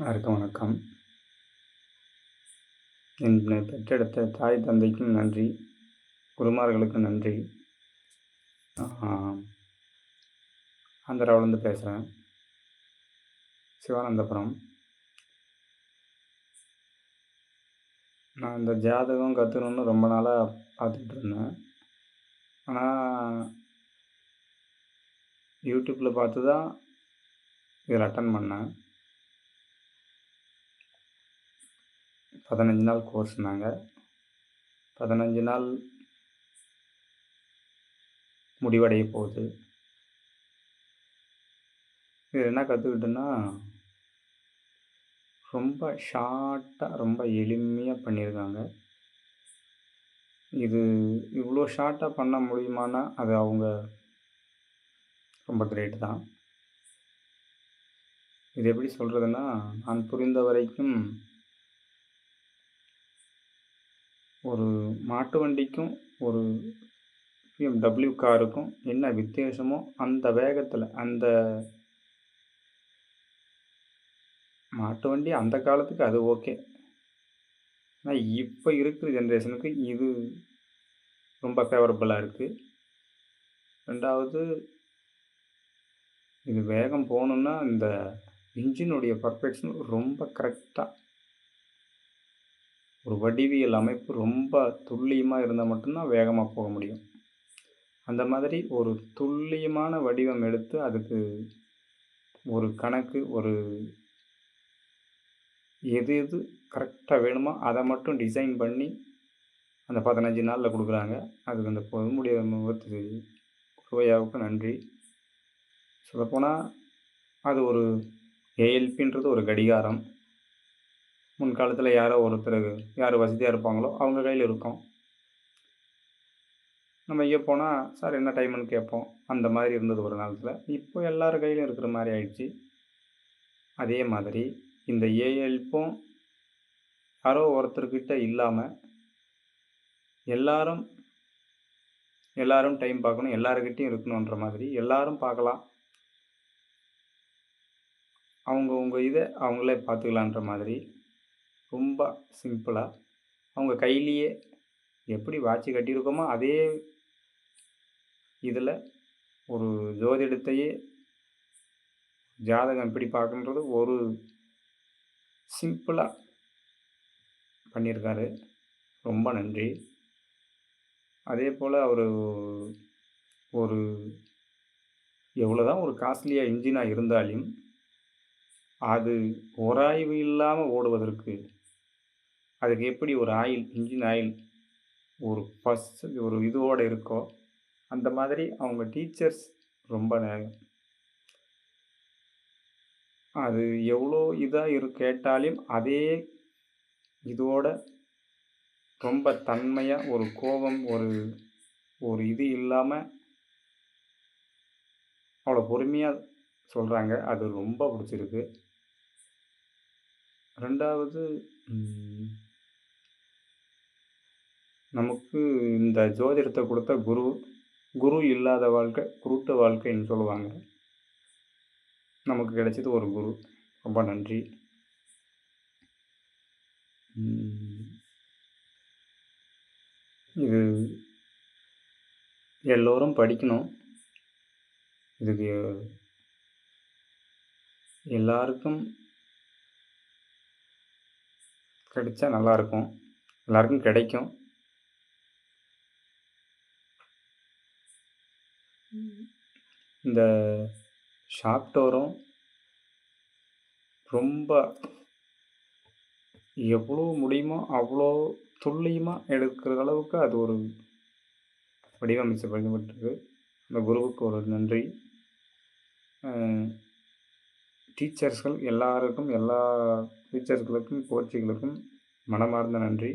எல்லாருக்கும் வணக்கம். என்னை பெற்றெடுத்த தாய் தந்தைக்கும் நன்றி குருமார்களுக்கும் நன்றி. ஆந்திராவிலேருந்து பேசுகிறேன் சிவானந்தபுரம். நான் இந்த ஜாதகம் கற்றுணுன்னு ரொம்ப நாளாக பார்த்துட்டு இருந்தேன். ஆனால் யூடியூப்பில் பார்த்து தான் இதில் அட்டன் பண்ணேன். பதினஞ்சு நாள் கோர்ஸ்னாங்க பதினஞ்சு நாள் முடிவடைய போகுது. இது என்ன கற்றுக்கிட்டேன்னா ரொம்ப ஷார்ட்டாக ரொம்ப எளிமையாக பண்ணியிருக்காங்க. இது இவ்வளோ ஷார்ட்டாக பண்ண முடியுமானா அது அவங்க ரொம்ப கிரேட் தான். இது எப்படி சொல்கிறதுன்னா நான் புரிந்த வரைக்கும் ஒரு மாட்டு வண்டிக்கும் ஒரு பிஎம்டபிள்யூ காருக்கும் என்ன வித்தியாசமோ அந்த வேகத்தில் அந்த மாட்டு வண்டி அந்த காலத்துக்கு அது ஓகே. ஆனால் இப்போ இருக்கிற ஜென்ரேஷனுக்கு இது ரொம்ப ஃபேவரபுளாக இருக்குது ரெண்டாவது இது வேகம் போகணுன்னா இந்த இன்ஜினுடைய பர்ஃபெக்ஷன் ரொம்ப கரெக்டாக ஒரு வடிவியல் அமைப்பு ரொம்ப துல்லியமாக இருந்தால் மட்டும்தான் வேகமாக போக முடியும். அந்த மாதிரி ஒரு துல்லியமான வடிவம் எடுத்து அதுக்கு ஒரு கணக்கு ஒரு எது எது கரெக்டாக வேணுமோ அதை மட்டும் டிசைன் பண்ணி அந்த பதினஞ்சு நாளில் கொடுக்குறாங்க. அதுக்கு அந்த பொதுமுடிய முகத்து சுவையாவுக்கு நன்றி. சொல்லப்போனால் அது ஒரு ஏஎல்பின்றது ஒரு கடிகாரம். முன்காலத்தில் யாரோ ஒருத்தர் யார் வசதியாக இருப்பாங்களோ அவங்க கையில் இருக்கும். நம்ம எங்கே போனால் சார் என்ன டைம்னு கேட்போம். அந்த மாதிரி இருந்தது ஒரு காலத்தில். இப்போ எல்லார் கையிலும் இருக்கிற மாதிரி ஆயிடுச்சு. அதே மாதிரி இந்த ஏஎல்ப்பும் யாரோ ஒருத்தர்கிட்ட இல்லாமல் எல்லாரும் எல்லாரும் டைம் பார்க்கணும் எல்லாருக்கிட்டையும் இருக்கணுன்ற மாதிரி எல்லாரும் பார்க்கலாம். அவங்கவுங்க இதை அவங்களே பார்த்துக்கலான்ற மாதிரி ரொம்ப சிம்பிளாக அவங்க கையிலேயே எப்படி வாட்ச் கட்டியிருக்கோமோ அதே இதில் ஒரு ஜோதிடத்தையே ஜாதகம் எப்படி பார்க்குன்றது ஒரு சிம்பிளாக பண்ணியிருக்காரு. ரொம்ப நன்றி. அதே போல் அவர் ஒரு எவ்வளோ தான் ஒரு காஸ்ட்லியாக இன்ஜினாக இருந்தாலும் அது உராய்வு இல்லாமல் ஓடுவதற்கு அதுக்கு எப்படி ஒரு ஆயில் இன்ஜின் ஆயில் ஒரு ஃபஸ்ட் ஒரு இதோடு இருக்கோ அந்த மாதிரி அவங்க டீச்சர்ஸ் ரொம்ப அது எவ்வளோ இதாக இரு கேட்டாலும் அதே இதோட ரொம்ப தன்மையாக ஒரு கோபம் ஒரு ஒரு இது இல்லாமல் அவ்வளோ பொறுமையாக சொல்கிறாங்க அது ரொம்ப பிடிச்சிருக்கு. ரெண்டாவது நமக்கு இந்த ஜோதிடத்தை கொடுத்த குரு குரு இல்லாத வாழ்க்கை குருட்ட வாழ்க்கைன்னு சொல்லுவாங்க. நமக்கு கிடைச்சது ஒரு குரு. ரொம்ப நன்றி. இது எல்லோரும் படிக்கணும். இதுக்கு எல்லாருக்கும் கிடைச்சா நல்லாயிருக்கும் எல்லாருக்கும் கிடைக்கும். இந்த ஷாப்டோரும் ரொம்ப எவ்வளோ முடியுமோ அவ்வளோ துல்லியமாக எடுக்கிற அளவுக்கு அது ஒரு வடிவமைச்சு பயன்பட்டுருக்கு அந்த குருவுக்கு ஒரு நன்றி. டீச்சர்ஸ்கள் எல்லாருக்கும் எல்லா டீச்சர்களுக்கும் கோச்சிகளுக்கும் மனமார்ந்த நன்றி.